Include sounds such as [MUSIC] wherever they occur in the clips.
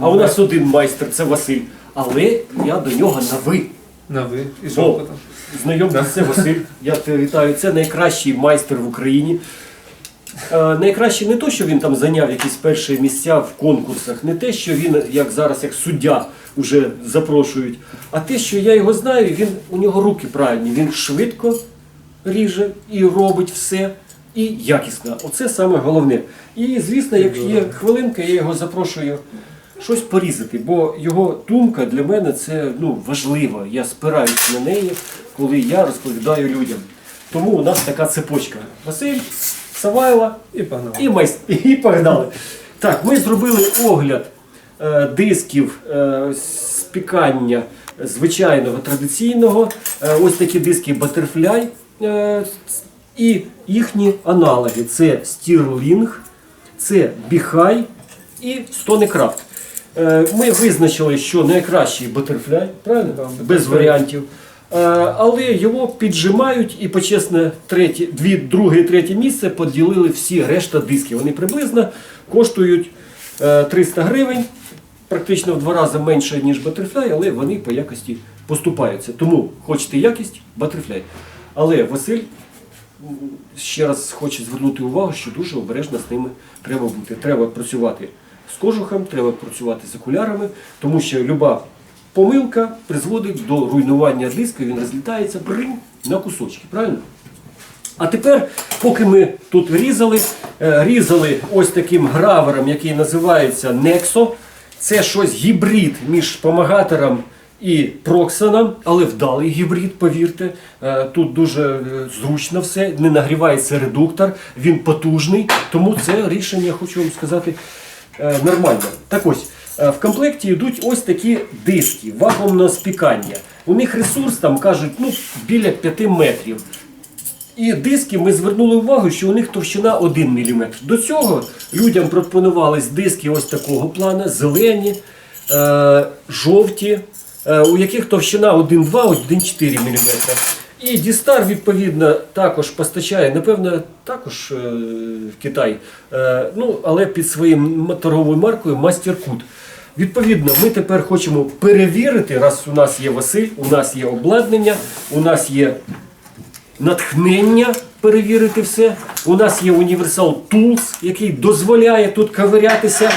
А у нас один майстер, це Василь. Але я до нього на ви. На ви. І О, там? Це Василь. Я тебе вітаю. Це найкращий майстер в Україні. Е, найкраще не то, що він там зайняв якісь перші місця в конкурсах, не те, що він, як зараз, як суддя, вже запрошують, а те, що я його знаю, він, у нього руки правильні, він швидко ріже і робить все, і якісно. Оце саме головне. І, звісно, як є хвилинка, я його запрошую щось порізати, бо його думка для мене це ну, важлива. Я спираюсь на неї, коли я розповідаю людям. Тому у нас така цепочка. Василь, Савайла І погнали. і майст... і погнали. Так, ми зробили огляд е, дисків е, спікання звичайного традиційного. Е, ось такі диски Butterfly е, і їхні аналоги. Це Stirling, це Біхай і Stonecraft. Е, Ми визначили, що найкращий Butterfly, правильно? Да, Без варіантів. Е, Але його піджимають і почесне третє, дві, друге і третє місце поділили всі решта дисків. Вони приблизно коштують е, 300 гривень, практично в два рази менше, ніж Butterfly, але вони по якості поступаються. Тому хочете якість Butterfly. Але Василь ще раз хоче звернути увагу, що дуже обережно з ними треба бути. Треба працювати з кожухом, треба працювати з окулярами, тому що люба помилка призводить до руйнування диска, він розлітається на кусочки. Правильно? А тепер, поки ми тут різали, е, різали ось таким гравером, який називається Nexo. Це щось гібрид між помагатором і проксоном, але вдалий гібрид, повірте. Е, Тут дуже е, зручно все, не нагрівається редуктор, він потужний, тому це рішення, хочу вам сказати, нормально. Так ось, е, в комплекті йдуть ось такі диски вакуумного спікання. У них ресурс там кажуть ну, біля 5 метрів. І диски ми звернули увагу, що у них товщина 1 мм. До цього людям пропонувались диски ось такого плану, зелені, е, жовті, е, у яких товщина 1,2, 1,4 мм. І Дістар, відповідно, також постачає, напевно, також е, в Китай, е, ну, але під своїм торговою маркою Мастеркут. Відповідно, ми тепер хочемо перевірити, раз у нас є Василь, у нас є обладнання, у нас є натхнення перевірити все. У нас є Universal Tools, який дозволяє тут ковирятися,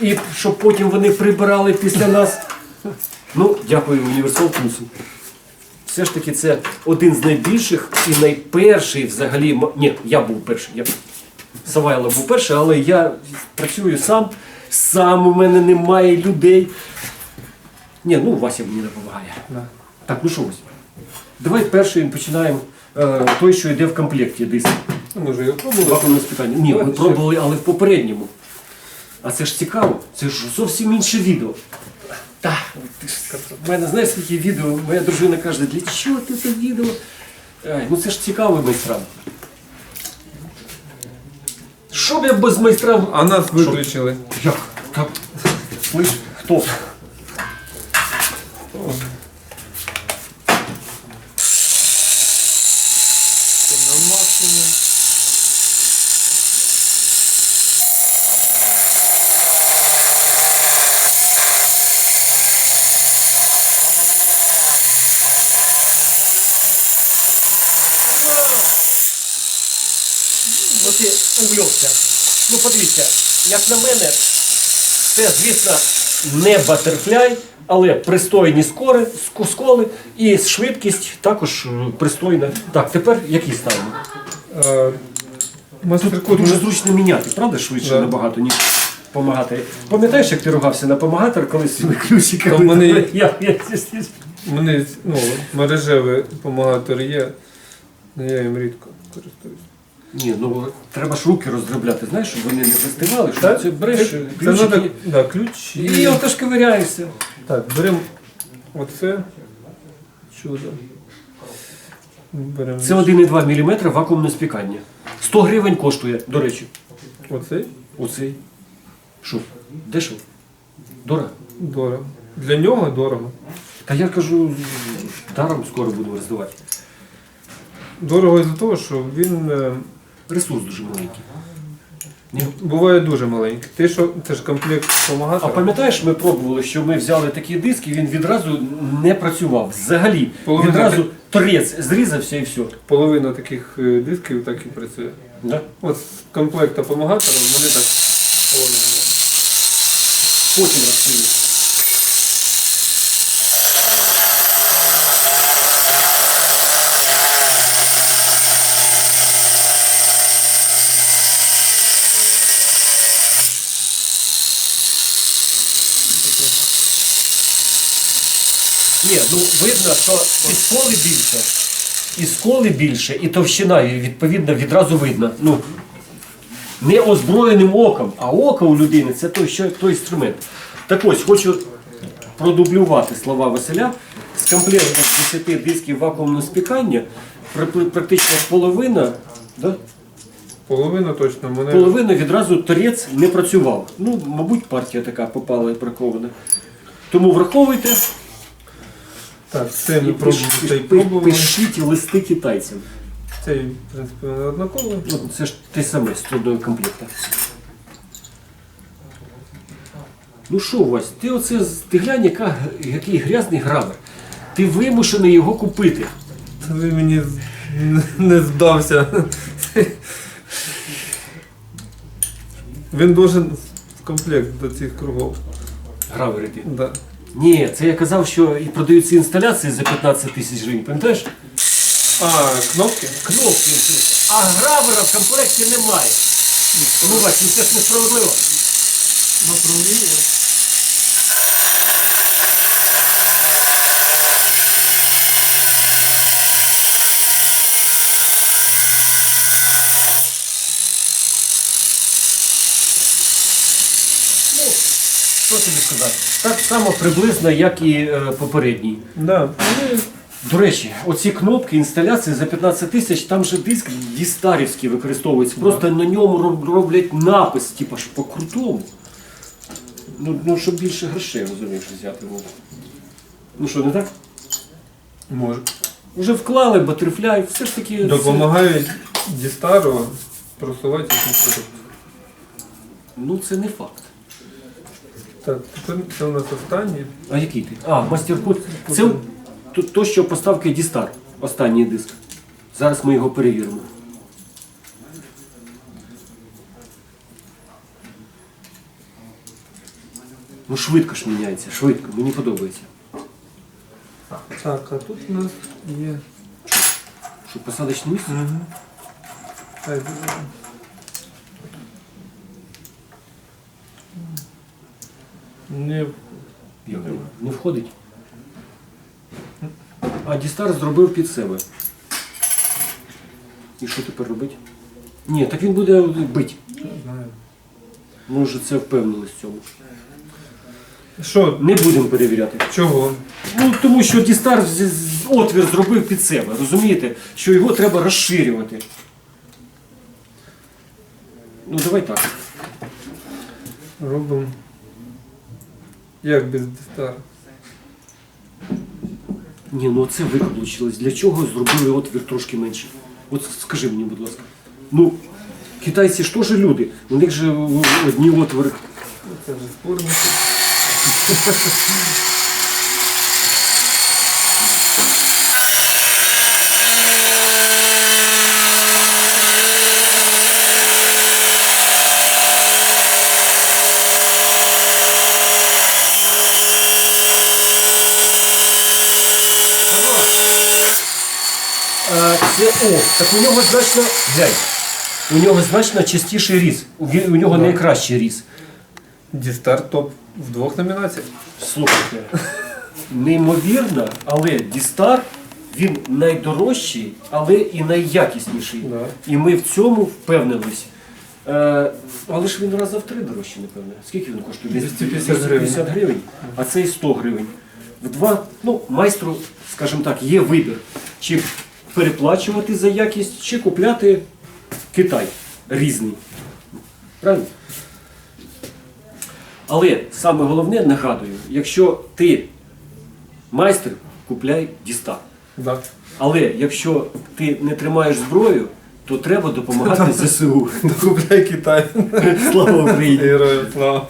і щоб потім вони прибирали після нас. Ну, дякую Universal Tools. Все ж таки, це один з найбільших і найперший взагалі. Ні, я був перший. Я... Савайло був перший, але я працюю сам. Сам у мене немає людей. Ні, ну Вася мені допомагає. Так, ну що ось. Давай перший починаємо е, той, що йде в комплекті диск. Ну, може його пробували. Вакуумне. Ні, ми пробували, але в попередньому. А це ж цікаво, це ж зовсім інше відео. Так, ти ж в мене знаєш, скільки відео, моя дружина каже, для чого ти це відео? Ай, ну це ж цікаво майстрам. Що б я без майстрам? А нас виключили. Як? Так. Слышь, хто? На максимум. Ну ти увлекся. Ну подивіться, як на мене, це, звісно, не батерфляй, але пристойні скори, ск- сколи і швидкість також пристойна. Так, тепер який ставимо? Е, Мастеркод Дуже зручно міняти, правда, швидше Да. набагато, ніж помагати. Пам'ятаєш, як ти ругався на помагатор, коли з цими ключиками? Та в мене є- [LAUGHS] я, я, я, мене ну, мережевий помагатор є, але я їм рідко користуюсь. Ні, ну треба ж руки роздробляти, знаєш, щоб вони не застивали, що Так? це Це ключики треба да, ключ і і... отож ковиряєшся. Так, беремо оце чудо. Беремо Це 1,2 мм вакуумне спікання. 100 гривень коштує, до речі. оцей. Оцей. Що? Дешево? Дорого? Дорого. Для нього дорого. Та я кажу, даром скоро будемо роздавати. Дорого із-за того, що він е, Ресурс дуже маленький. Ні. Буває дуже маленький. Ти що, це ж комплект А пам'ятаєш, ми пробували, що ми взяли такий диск, і він відразу не працював. Взагалі. Половина відразу торець зрізався і все. Половина таких е, дисків так і працює. Да? От з комплекта помагатора вони так. половина. Потім розповім. Ні, ну видно, що і сколи більше, і сколи більше, і товщина, і відповідно відразу видно. Ну, не озброєним оком, а око у людини це той, що, той інструмент. Так ось, хочу продублювати слова Василя. З комплекту з 10 дисків вакуумного спікання практично половина, да? Половина точно мене. половина відразу торець не працював. Ну, мабуть, партія така попала і бракована. Тому враховуйте Так, це ми пробували, це і пробували. пишіть листи китайцям. Це, в принципі, вони однакові. Ну, це ж те саме з трудового комплекта. Ну що, Вась, ти оце ти глянь, яка, який грязний гравер. Ти вимушений його купити. Та ви мені не- не здався. Він должен в комплект до цих кругов. Гравер іти. Да. Ні, це я казав, що і продаються інсталяції за 15 тисяч гривень, пам'ятаєш? А, кнопки? Кнопки. А гравера в комплекті немає. Ну, бачиш, ну це ж несправедливо. Направлення. Що тобі сказати? Так само приблизно, як і е, попередній. Да. До речі, оці кнопки інсталяції за 15 тисяч, там же диск дістарівський використовується. Просто на ньому роб- роблять напис, типу, що по-крутому. Ну, ну, щоб більше грошей, розумієш, взяти можна. Ну що, не так? може. Уже вклали батерфляй, все ж таки. Допомагають Дістару просувати їхній продукт. Ну це не факт. Так, тепер це у нас останнє. А який ти? А, мастер-код. Це то, то, що поставки Дістар, останній диск. Зараз ми його перевіримо. Ну швидко ж міняється, швидко, мені подобається. Так, а тут у нас є. Що посадочне місце? Угу. Так, не Як Не, входить. А Дістар зробив під себе. І що тепер робити? Ні, так він буде бить. Ми вже це впевнились в цьому. Що? Не будемо перевіряти. Чого? Ну, тому що Дістар з- з- отвір зробив під себе, розумієте? Що його треба розширювати. Ну, давай так. Робимо. Як без Дістара? Ні, ну це викаблучилось. Для чого зробили отвір трошки менше? От скажи мені, будь ласка. Ну, китайці ж теж люди. У них же одні отвори. Це вже спорно. А, це, о, так у нього значно. Глянь. У нього значно частіший різ. У, у нього найкращий різ. Дістар топ в двох номінаціях. Слухайте, неймовірно, але Дістар він найдорожчий, але і найякісніший. Да. І ми в цьому впевнились. Е, але ж він раза в три дорожчий, напевне. Скільки він коштує? Десь 250 гривень. 250 гривень, а цей 100 гривень. В два, ну, майстру, скажімо так, є вибір. Чи переплачувати за якість, чи купляти Китай різний. Правильно? Але саме головне, нагадую, якщо ти майстер, купляй дістар. Да. Але якщо ти не тримаєш зброю, то треба допомагати [LAUGHS] ЗСУ. Купляй Китай. [LAUGHS] Слава Україні! Героям слава.